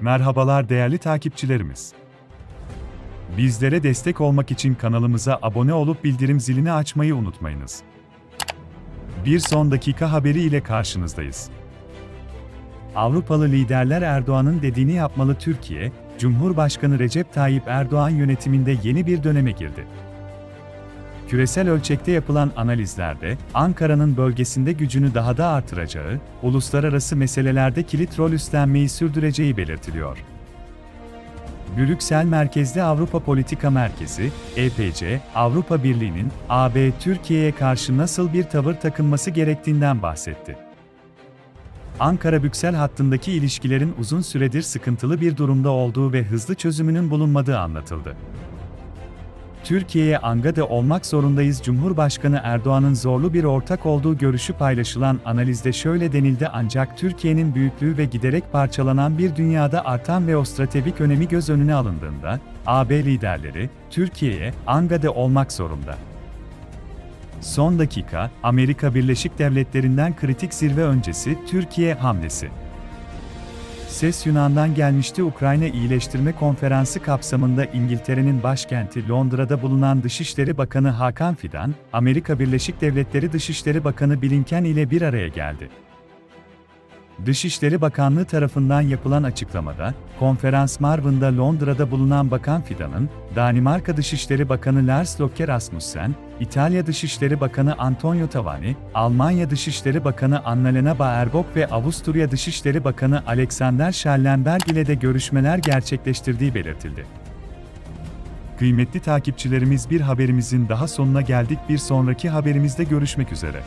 Merhabalar değerli takipçilerimiz. Bizlere destek olmak için kanalımıza abone olup bildirim zilini açmayı unutmayınız. Bir son dakika haberi ile karşınızdayız. Avrupalı liderler Erdoğan'ın dediğini yapmalı Türkiye, Cumhurbaşkanı Recep Tayyip Erdoğan yönetiminde yeni bir döneme girdi. Küresel ölçekte yapılan analizlerde, Ankara'nın bölgesinde gücünü daha da artıracağı, uluslararası meselelerde kilit rol üstlenmeyi sürdüreceği belirtiliyor. Brüksel merkezli Avrupa Politika Merkezi, EPC, Avrupa Birliği'nin AB Türkiye'ye karşı nasıl bir tavır takınması gerektiğinden bahsetti. Ankara-Brüksel hattındaki ilişkilerin uzun süredir sıkıntılı bir durumda olduğu ve hızlı çözümünün bulunmadığı anlatıldı. Türkiye'ye angade olmak zorundayız Cumhurbaşkanı Erdoğan'ın zorlu bir ortak olduğu görüşü paylaşılan analizde şöyle denildi ancak Türkiye'nin büyüklüğü ve giderek parçalanan bir dünyada artan ve o stratejik önemi göz önüne alındığında, AB liderleri, Türkiye'ye angade olmak zorunda. Son dakika, Amerika Birleşik Devletleri'nden kritik zirve öncesi Türkiye hamlesi. Ses Yunan'dan gelmişti Ukrayna İyileştirme Konferansı kapsamında İngiltere'nin başkenti Londra'da bulunan Dışişleri Bakanı Hakan Fidan, Amerika Birleşik Devletleri Dışişleri Bakanı Blinken ile bir araya geldi. Dışişleri Bakanlığı tarafından yapılan açıklamada, konferans Marvin'da Londra'da bulunan Bakan Fidan'ın, Danimarka Dışişleri Bakanı Lars Løkke Rasmussen, İtalya Dışişleri Bakanı Antonio Tavani, Almanya Dışişleri Bakanı Annalena Baerbock ve Avusturya Dışişleri Bakanı Alexander Schallenberg ile de görüşmeler gerçekleştirdiği belirtildi. Kıymetli takipçilerimiz bir haberimizin daha sonuna geldik bir sonraki haberimizde görüşmek üzere.